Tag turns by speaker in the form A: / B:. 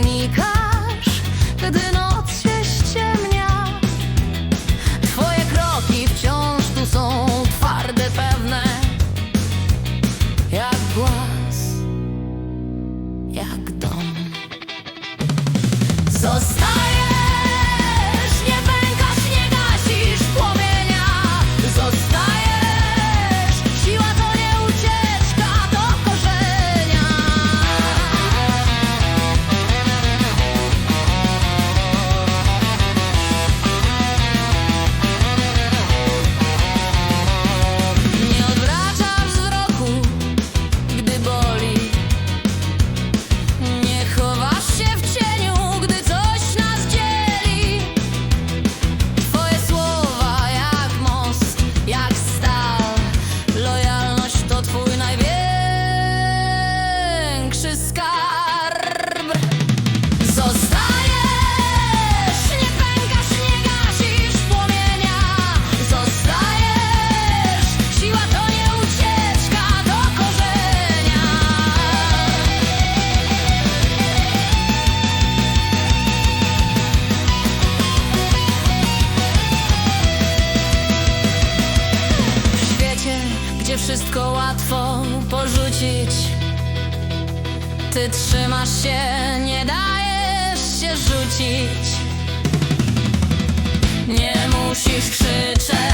A: に wszystko łatwo porzucić. Ty trzymasz się, nie dajesz się rzucić. Nie musisz krzyczeć,